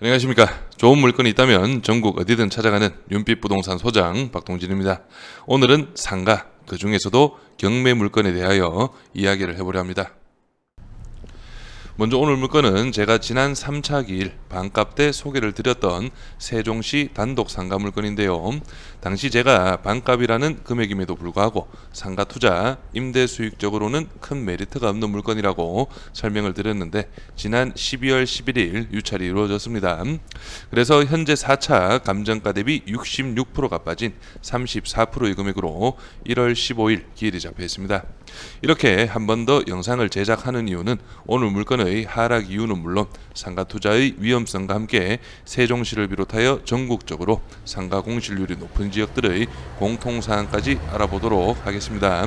안녕하십니까. 좋은 물건이 있다면 전국 어디든 찾아가는 윤빛 부동산 소장 박동진입니다. 오늘은 상가, 그 중에서도 경매 물건에 대하여 이야기를 해보려 합니다. 먼저 오늘 물건은 제가 지난 3차 기일 반값 때 소개를 드렸던 세종시 단독 상가 물건인데요. 당시 제가 반값이라는 금액임에도 불구하고 상가 투자, 임대 수익적으로는 큰 메리트가 없는 물건이라고 설명을 드렸는데 지난 12월 11일 유찰이 이루어졌습니다. 그래서 현재 4차 감정가 대비 66%가 빠진 34%의 금액으로 1월 15일 기일이 잡혀 있습니다. 이렇게 한 번 더 영상을 제작하는 이유는 오늘 물건 의 하락 이유는 물론 상가 투자의 위험성과 함께 세종시를 비롯하여 전국적으로 상가 공실률이 높은 지역들의 공통 사항까지 알아보도록 하겠습니다.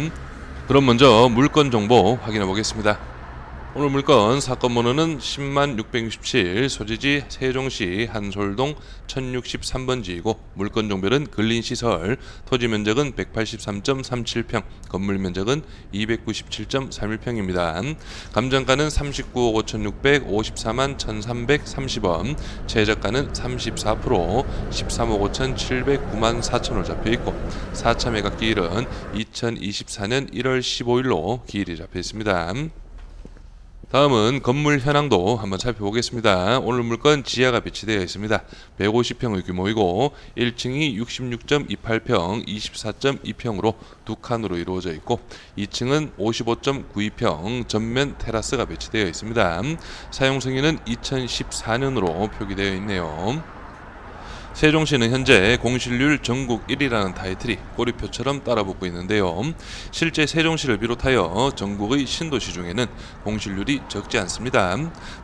그럼 먼저 물건 정보 확인해 보겠습니다. 오늘 물건 사건 번호는 10만 667 소지지 세종시 한솔동 1063번지이고 물건 종별은 근린시설 토지 면적은 183.37평 건물 면적은 297.31평입니다. 감정가는 39억 5,600 54만 1,330원 최저가는 34% 13억 5,709만 4천원 잡혀있고 4차 매각 기일은 2024년 1월 15일로 기일이 잡혀 있습니다. 다음은 건물 현황도 한번 살펴보겠습니다. 오늘 물건 지하가 배치되어 있습니다. 150평의 규모이고 1층이 66.28평, 24.2평으로 두 칸으로 이루어져 있고 2층은 55.92평 전면 테라스가 배치되어 있습니다. 사용 승인은 2014년으로 표기되어 있네요. 세종시는 현재 공실률 전국 1위라는 타이틀이 꼬리표처럼 따라붙고 있는데요. 실제 세종시를 비롯하여 전국의 신도시 중에는 공실률이 적지 않습니다.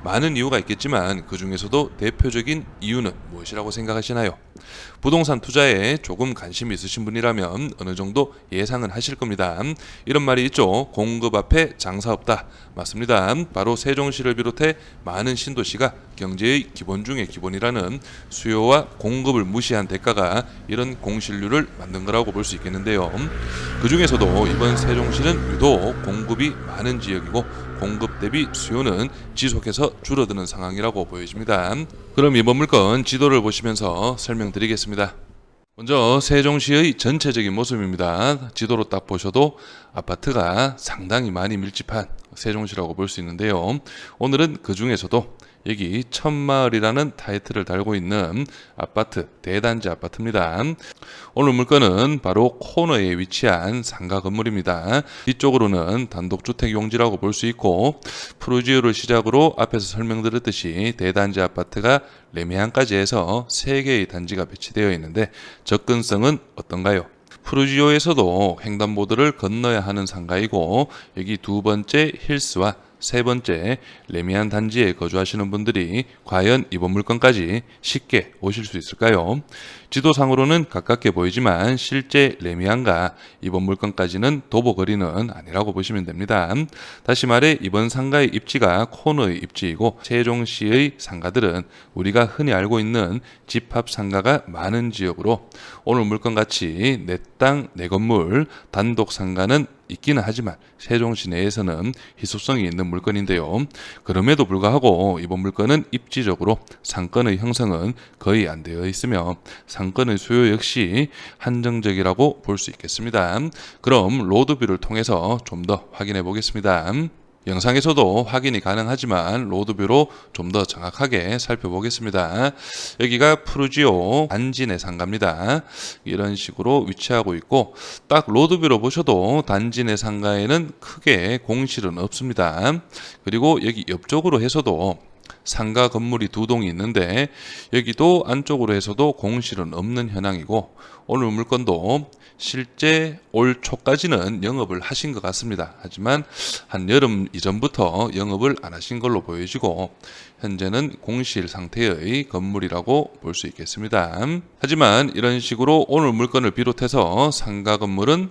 많은 이유가 있겠지만 그 중에서도 대표적인 이유는 무엇이라고 생각하시나요? 부동산 투자에 조금 관심이 있으신 분이라면 어느 정도 예상은 하실 겁니다. 이런 말이 있죠. 공급 앞에 장사 없다. 맞습니다. 바로 세종시를 비롯해 많은 신도시가 경제의 기본 중의 기본이라는 수요와 공급 을 무시한 대가가 이런 공실률을 만든 거라고 볼 수 있겠는데요. 그 중에서도 이번 세종시는 유독 공급이 많은 지역이고 공급 대비 수요는 지속해서 줄어드는 상황이라고 보여집니다. 그럼 이번 물건 지도를 보시면서 설명드리겠습니다. 먼저 세종시의 전체적인 모습입니다. 지도로 딱 보셔도 아파트가 상당히 많이 밀집한 세종시라고 볼 수 있는데요. 오늘은 그 중에서도 여기 천마을이라는 타이틀을 달고 있는 아파트 대단지 아파트입니다. 오늘 물건은 바로 코너에 위치한 상가 건물입니다. 뒤쪽으로는 단독주택 용지라고 볼 수 있고 프로지오를 시작으로 앞에서 설명드렸듯이 대단지 아파트가 레미안까지 해서 3개의 단지가 배치되어 있는데 접근성은 어떤가요? 프루지오에서도 횡단보도를 건너야 하는 상가이고 여기 두 번째 힐스와 세 번째 레미안 단지에 거주하시는 분들이 과연 이번 물건까지 쉽게 오실 수 있을까요? 지도상으로는 가깝게 보이지만 실제 레미안과 이번 물건까지는 도보 거리는 아니라고 보시면 됩니다. 다시 말해 이번 상가의 입지가 코너의 입지이고 세종시의 상가들은 우리가 흔히 알고 있는 집합 상가가 많은 지역으로 오늘 물건같이 내 땅 내 건물 단독 상가는 있기는 하지만 세종시 내에서는 희소성이 있는 물건인데요. 그럼에도 불구하고 이번 물건은 입지적으로 상권의 형성은 거의 안 되어 있으며 상권의 수요 역시 한정적이라고 볼 수 있겠습니다. 그럼 로드뷰를 통해서 좀 더 확인해 보겠습니다. 영상에서도 확인이 가능하지만 로드뷰로 좀 더 정확하게 살펴보겠습니다. 여기가 프루지오 단지 내 상가입니다. 이런 식으로 위치하고 있고 딱 로드뷰로 보셔도 단지 내 상가에는 크게 공실은 없습니다. 그리고 여기 옆쪽으로 해서도 상가 건물이 두 동이 있는데 여기도 안쪽으로 해서도 공실은 없는 현황이고 오늘 물건도 실제 올 초까지는 영업을 하신 것 같습니다. 하지만 한 여름 이전부터 영업을 안 하신 걸로 보여지고 현재는 공실 상태의 건물이라고 볼 수 있겠습니다. 하지만 이런 식으로 오늘 물건을 비롯해서 상가 건물은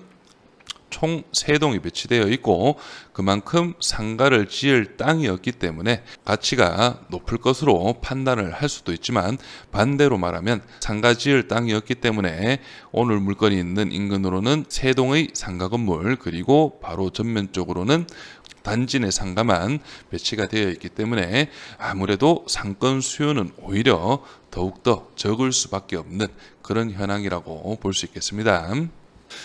총 3동이 배치되어 있고 그만큼 상가를 지을 땅이었기 때문에 가치가 높을 것으로 판단을 할 수도 있지만 반대로 말하면 상가 지을 땅이었기 때문에 오늘 물건이 있는 인근으로는 3동의 상가 건물 그리고 바로 전면 쪽으로는 단지 내 상가만 배치가 되어 있기 때문에 아무래도 상권 수요는 오히려 더욱더 적을 수밖에 없는 그런 현황이라고 볼 수 있겠습니다.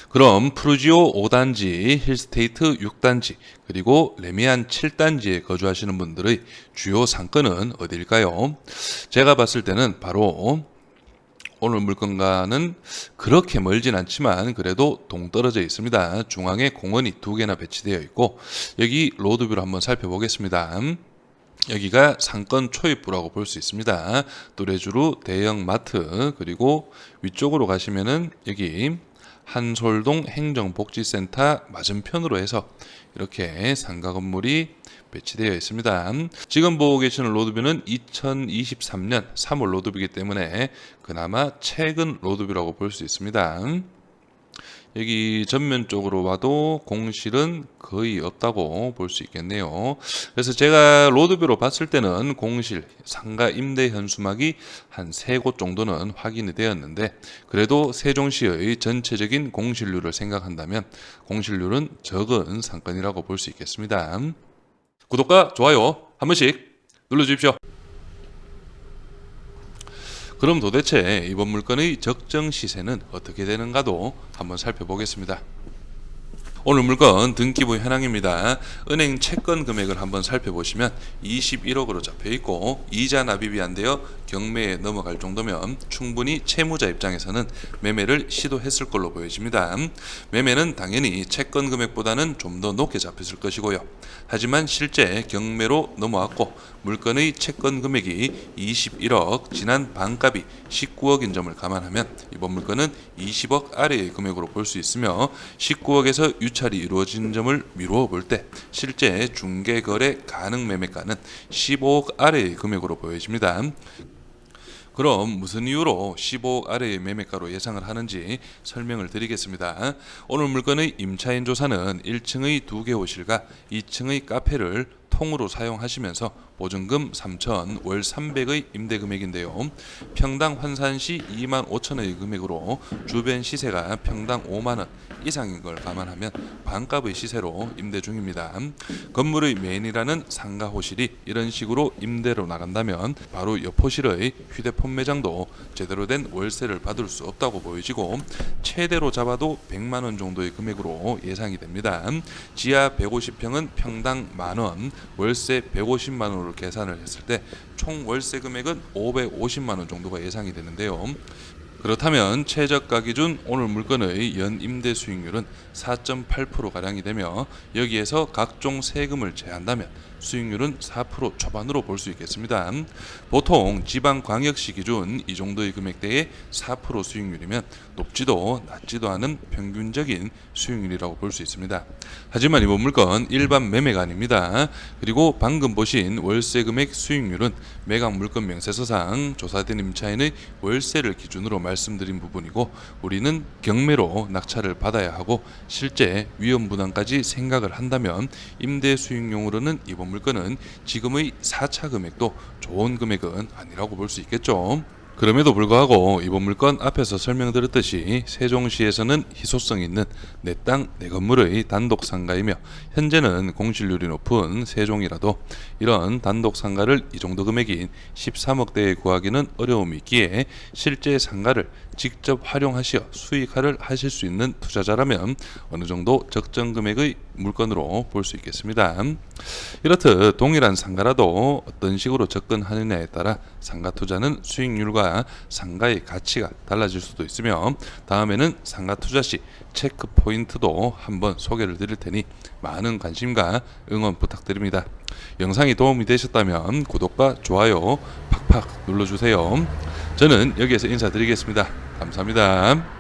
그럼 프루지오 5단지, 힐스테이트 6단지, 그리고 레미안 7단지에 거주하시는 분들의 주요 상권은 어디일까요? 제가 봤을 때는 바로 오늘 물건과는 그렇게 멀진 않지만 그래도 동떨어져 있습니다. 중앙에 공원이 두 개나 배치되어 있고 여기 로드뷰를 한번 살펴보겠습니다. 여기가 상권 초입부라고 볼 수 있습니다. 뚜레쥬르 대형 마트 그리고 위쪽으로 가시면은 여기 한솔동 행정복지센터 맞은편으로 해서 이렇게 상가 건물이 배치되어 있습니다. 지금 보고 계시는 로드뷰는 2023년 3월 로드뷰이기 때문에 그나마 최근 로드뷰라고 볼 수 있습니다. 여기 전면 쪽으로 봐도 공실은 거의 없다고 볼 수 있겠네요. 그래서 제가 로드뷰로 봤을 때는 공실, 상가 임대 현수막이 한 세 곳 정도는 확인이 되었는데 그래도 세종시의 전체적인 공실률을 생각한다면 공실률은 적은 상권이라고 볼 수 있겠습니다. 구독과 좋아요 한 번씩 눌러주십시오. 그럼 도대체 이번 물건의 적정 시세는 어떻게 되는가도 한번 살펴보겠습니다. 오늘 물건 등기부 현황입니다. 은행 채권 금액을 한번 살펴보시면 21억으로 잡혀 있고 이자 납입이 안 되어 경매에 넘어갈 정도면 충분히 채무자 입장에서는 매매를 시도했을 걸로 보여집니다. 매매는 당연히 채권 금액보다는 좀 더 높게 잡혔을 것이고요. 하지만 실제 경매로 넘어왔고 물건의 채권 금액이 21억, 지난 반값이 19억인 점을 감안하면 이번 물건은 20억 아래의 금액으로 볼 수 있으며 19억에서 유 찰이 이루어진 점을 미루어 볼 때 실제 중개 거래 가능 매매가는 15억 아래의 금액으로 보여집니다. 그럼 무슨 이유로 15억 아래의 매매가로 예상을 하는지 설명을 드리겠습니다. 오늘 물건의 임차인 조사는 1층의 두 개 호실과 2층의 카페를 통으로 사용하시면서 보증금 3천, 월 300의 임대 금액인데요. 평당 환산 시 2만 5천의 금액으로 주변 시세가 평당 5만 원 이상인 걸 감안하면 반값의 시세로 임대 중입니다. 건물의 메인이라는 상가 호실이 이런 식으로 임대로 나간다면 바로 옆 호실의 휴대폰 매장도 제대로 된 월세를 받을 수 없다고 보여지고 최대로 잡아도 100만 원 정도의 금액으로 예상이 됩니다. 지하 150평은 평당 만 원, 월세 150만 원으로 계산을 했을 때 총 월세 금액은 550만 원 정도가 예상이 되는데요. 그렇다면 최저가 기준 오늘 물건의 연 임대 수익률은 4.8% 가량이 되며 여기에서 각종 세금을 제한다면 수익률은 4% 초반으로 볼 수 있겠습니다. 보통 지방 광역시 기준 이 정도의 금액대의 4% 수익률이면 높지도 낮지도 않은 평균적인 수익률이라고 볼 수 있습니다. 하지만 이번 물건 일반 매매가 아닙니다. 그리고 방금 보신 월세 금액 수익률은 매각 물건 명세서상 조사된 임차인의 월세를 기준으로 말씀드린 부분이고 우리는 경매로 낙찰을 받아야 하고 실제 위험 부담까지 생각을 한다면 임대 수익용으로는 이번 물건은 지금의 4차 금액도 좋은 금액은 아니라고 볼 수 있겠죠. 그럼에도 불구하고 이번 물건 앞에서 설명드렸듯이 세종시에서는 희소성 있는 내 땅내 건물의 단독 상가이며 현재는 공실률이 높은 세종이라도 이런 단독 상가를 이 정도 금액인 13억대에 구하기는 어려움이 있기에 실제 상가를 직접 활용하시어 수익화를 하실 수 있는 투자자라면 어느 정도 적정 금액의 물건으로 볼 수 있겠습니다. 이렇듯 동일한 상가라도 어떤 식으로 접근하느냐에 따라 상가 투자는 수익률과 상가의 가치가 달라질 수도 있으며 다음에는 상가 투자 시 체크 포인트도 한번 소개를 드릴 테니 많은 관심과 응원 부탁드립니다. 영상이 도움이 되셨다면 구독과 좋아요 팍팍 눌러주세요. 저는 여기에서 인사드리겠습니다. 감사합니다.